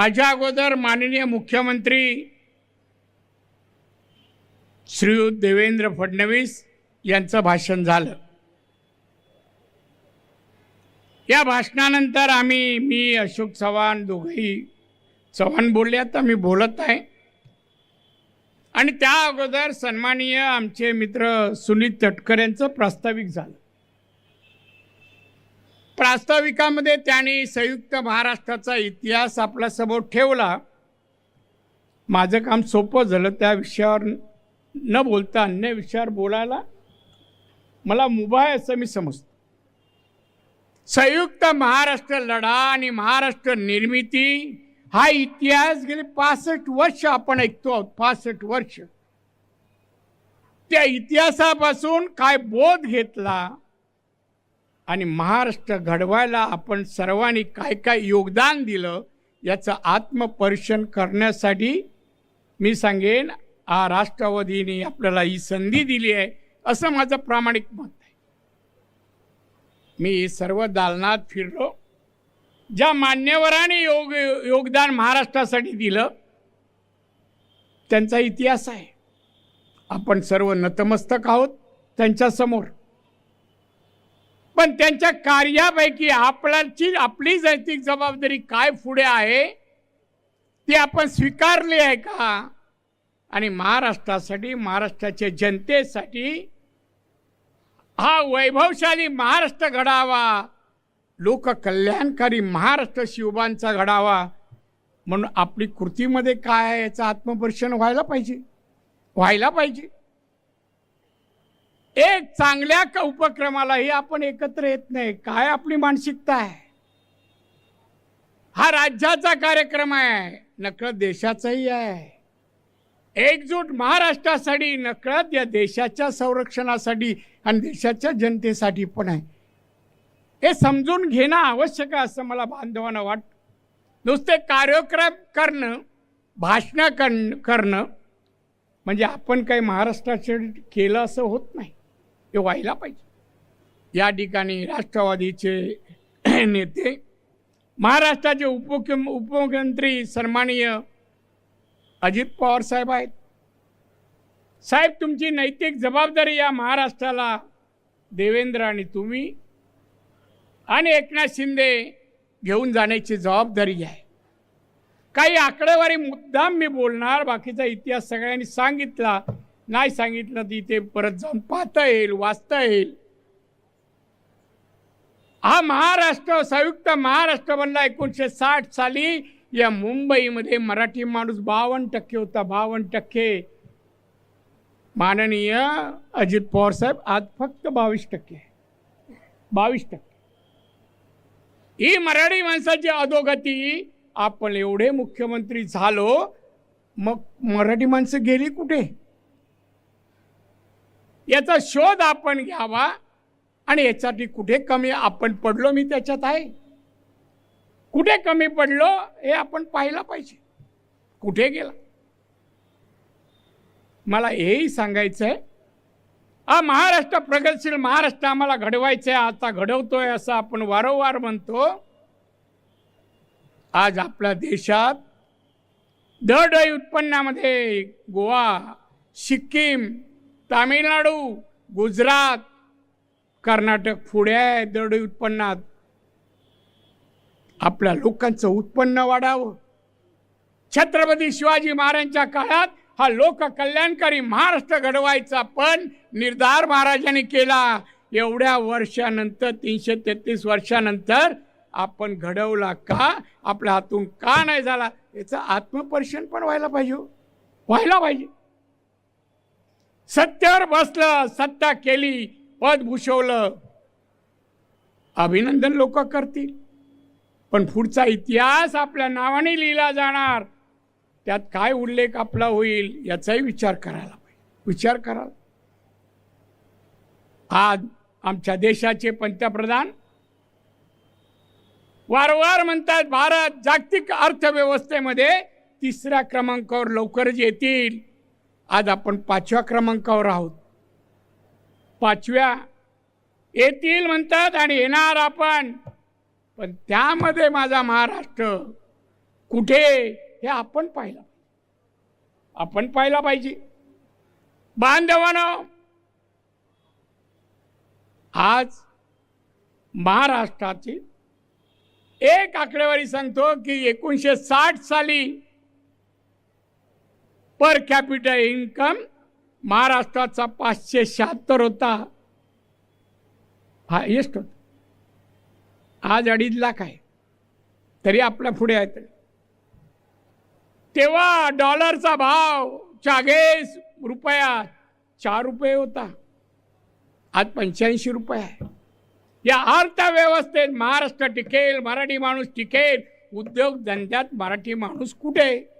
माझ्या अगोदर माननीय मुख्यमंत्री श्रीयुत देवेंद्र फडणवीस यांचं भाषण झालं. या भाषणानंतर आम्ही मी अशोक चव्हाण दोघंही चव्हाण बोलले आता मी बोलत आहे. आणि त्या अगोदर सन्माननीय आमचे मित्र सुनील तटकर यांचं प्रास्ताविक झालं. प्रास्ताविकामध्ये त्यांनी संयुक्त महाराष्ट्राचा इतिहास आपल्यासमोर ठेवला. माझं काम सोपं झालं त्या विषयावर न बोलता अन्य विषयावर बोलायला. मला मुभा आहे असं मी समजतो. संयुक्त महाराष्ट्र लढा आणि महाराष्ट्र निर्मिती हा इतिहास गेले पासष्ट वर्ष आपण ऐकतो आहोत पासष्ट वर्ष. त्या इतिहासापासून काय बोध घेतला? आणि महाराष्ट्र घडवायला आपण सर्वांनी काय काय योगदान दिलं याचं आत्मपरीक्षण करण्यासाठी मी सांगेन हा राष्ट्रवादीने आपल्याला ही संधी दिली आहे असं माझं प्रामाणिक मत आहे. मी सर्व दालनात फिरलो. ज्या मान्यवरांनी योग योगदान महाराष्ट्रासाठी दिलं त्यांचा इतिहास आहे. आपण सर्व नतमस्तक आहोत त्यांच्यासमोर. पण त्यांच्या कार्यापैकी आपल्याची आपली नैतिक जबाबदारी काय पुढे आहे ती आपण स्वीकारली आहे का? आणि महाराष्ट्रासाठी महाराष्ट्राच्या जनतेसाठी हा वैभवशाली महाराष्ट्र घडावा लोककल्याणकारी महाराष्ट्र शिवबांचा घडावा म्हणून आपली कृतीमध्ये काय याचं आत्मपरीक्षण व्हायला पाहिजे. व्हायला पाहिजे. एक चांगल्या उपक्रमालाही आपण एकत्र येत नाही. काय आपली मानसिकता आहे? हा राज्याचा कार्यक्रम आहे नकळत देशाचाही आहे. एकजूट महाराष्ट्रासाठी नकळत या देशाच्या संरक्षणासाठी आणि देशाच्या जनतेसाठी पण आहे. हे समजून घेणं आवश्यक आहे असं मला बांधवांना वाटतं. नुसते कार्यक्रम करणं भाषणं करण करणं म्हणजे आपण काही महाराष्ट्राचे केलं असं होत नाही. हे व्हायला पाहिजे. या ठिकाणी राष्ट्रवादीचे नेते महाराष्ट्राचे उपमुख्य उपमुख्यमंत्री सन्माननीय अजित पवार साहेब आहेत. साहेब तुमची नैतिक जबाबदारी या महाराष्ट्राला देवेंद्र आणि तुम्ही आणि एकनाथ शिंदे घेऊन जाण्याची जबाबदारी आहे. काही आकडेवारी मुद्दाम मी बोलणार बाकीचा इतिहास सगळ्यांनी सांगितला. नाही सांगितलं तर इथे परत जाऊन पाहता येईल वाचता येईल. हा महाराष्ट्र संयुक्त महाराष्ट्र बनला एकोणीसशे साठ साली. या मुंबईमध्ये मराठी माणूस बावन्न टक्के होता बावन्न टक्के. माननीय अजित पवार साहेब आज फक्त बावीस टक्के. बावीस टक्के. ही मराठी माणसाची अधोगती आपण एवढे मुख्यमंत्री झालो मग मराठी माणसं गेली कुठे? याचा शोध आपण घ्यावा आणि याच्यासाठी कुठे कमी आपण पडलो मी त्याच्यात आहे. कुठे कमी पडलो हे आपण पाहिलं पाहिजे. कुठे गेला? मला हेही सांगायचं आहे हा महाराष्ट्र प्रगतशील महाराष्ट्र आम्हाला घडवायचं आहे आता घडवतोय असं आपण वारंवार म्हणतो. आज आपल्या देशात दरडोई उत्पन्नामध्ये गोवा सिक्कीम तामिळनाडू गुजरात कर्नाटक पुढे आहे दरडोई उत्पन्नात. आपल्या लोकांचं उत्पन्न वाढावं. छत्रपती शिवाजी महाराजांच्या काळात हा लोककल्याणकारी महाराष्ट्र घडवायचा पण निर्धार महाराजांनी केला. एवढ्या वर्षानंतर तीनशे तेहतीस वर्षानंतर आपण घडवला का? आपल्या हातून का नाही झाला? याचं आत्मपरीक्षण पण व्हायला पाहिजे हो. व्हायला पाहिजे. सत्यावर बसलं सत्ता केली पद भूषवलं. अभिनंदन लोक करतील. पण पुढचा इतिहास आपल्या नावाने लिहिला जाणार. त्यात काय उल्लेख आपला होईल याचाही विचार करायला पाहिजे. विचार करा आज आमच्या देशाचे पंतप्रधान वारंवार म्हणतात भारत जागतिक अर्थव्यवस्थेमध्ये तिसऱ्या क्रमांकावर लवकरच येतील. आज आपण पाचव्या क्रमांकावर आहोत. पाचव्या येतील म्हणतात आणि येणार आपण. पण त्यामध्ये माझा महाराष्ट्र कुठे हे आपण पाहिलं आपण पाहिला पाहिजे. बांधवानं आज महाराष्ट्राची एक आकडेवारी सांगतो की एकोणीसशे साठ साली पर कॅपिटल इन्कम महाराष्ट्राचा पाचशे शहात्तर होता. हायेस्ट होता आज अडीच लाख आहे. तरी आपल्या पुढे आहेत. तेव्हा डॉलरचा भाव चागेस रुपया चार रुपये होता. आज पंच्याऐंशी रुपये आहे. या अर्थव्यवस्थेत महाराष्ट्र टिकेल मराठी माणूस टिकेल उद्योग धंद्यात मराठी माणूस कुठे? आहे?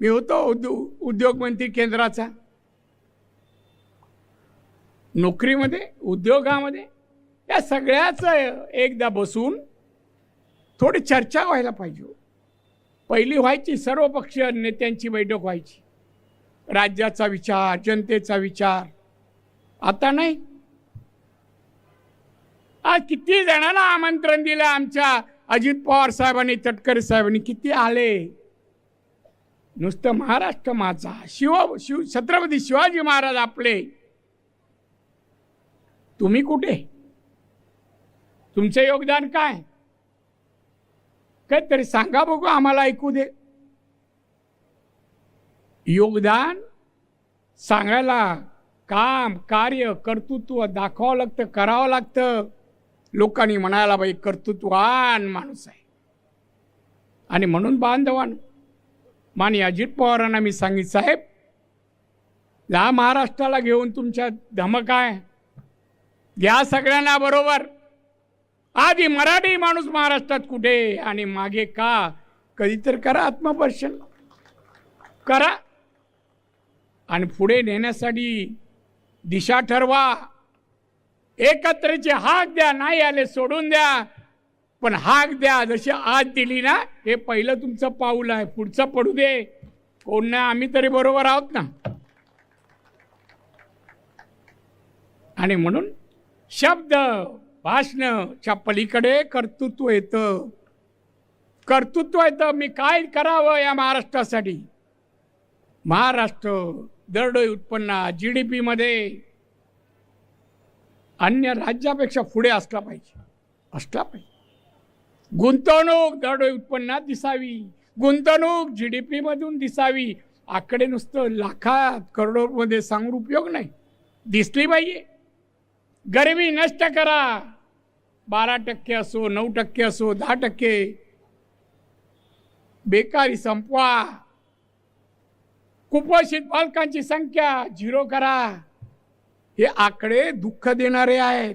मी होतो उद्योग उद्योगमंत्री केंद्राचा. नोकरीमध्ये उद्योगामध्ये या सगळ्याच एकदा बसून थोडी चर्चा व्हायला पाहिजे हो. पहिली व्हायची सर्व पक्षीय नेत्यांची बैठक व्हायची. राज्याचा विचार जनतेचा विचार. आता नाही. आज किती जणांना आमंत्रण दिलं आमच्या अजित पवार साहेबांनी तटकरे साहेबांनी किती आले? नुसतं महाराष्ट्र माझा. शिव शिव छत्रपती शिवाजी महाराज आपले. तुम्ही कुठे? तुमचं योगदान काय? काहीतरी सांगा बघू आम्हाला ऐकू दे. योगदान सांगायला काम कार्य कर्तृत्व दाखवावं लागतं करावं लागतं. लोकांनी म्हणायला बाई कर्तृत्ववान माणूस आहे. आणि म्हणून बांधवान. मानी अजित पवारांना मी सांगित साहेब या महाराष्ट्राला घेऊन तुमच्या धमक आहे. या सगळ्यांना बरोबर. आधी मराठी माणूस महाराष्ट्रात कुठे आणि मागे का? कधीतरी करा आत्मपर्शन करा. आणि पुढे नेण्यासाठी दिशा ठरवा. एकत्रचे हाक द्या नाही आले सोडून द्या. पण हाक द्या जशी आज दिली ना हे पहिलं तुमचं पाऊल आहे. पुढचं पडू दे. कोण नाही आम्ही तरी बरोबर आहोत ना. आणि म्हणून शब्द भाषणच्या पलीकडे कर्तृत्व येतं. कर्तृत्व येतं. मी काय करावं या महाराष्ट्रासाठी? महाराष्ट्र दरडोई उत्पन्न जी डी पीमध्ये अन्य राज्यापेक्षा पुढे असला पाहिजे. असला पाहिजे. गुंतवणूक दरडोई उत्पन्नात दिसावी. गुंतवणूक जी डी पीमधून दिसावी. आकडे नुसतं लाखात करोडोमध्ये सांगून उपयोग नाही. दिसली पाहिजे. गरिबी नष्ट करा. बारा टक्के असो नऊ टक्के असो दहा टक्के. बेकारी संपवा. कुपोषित बालकांची संख्या झिरो करा. हे आकडे दुःख देणारे आहेत.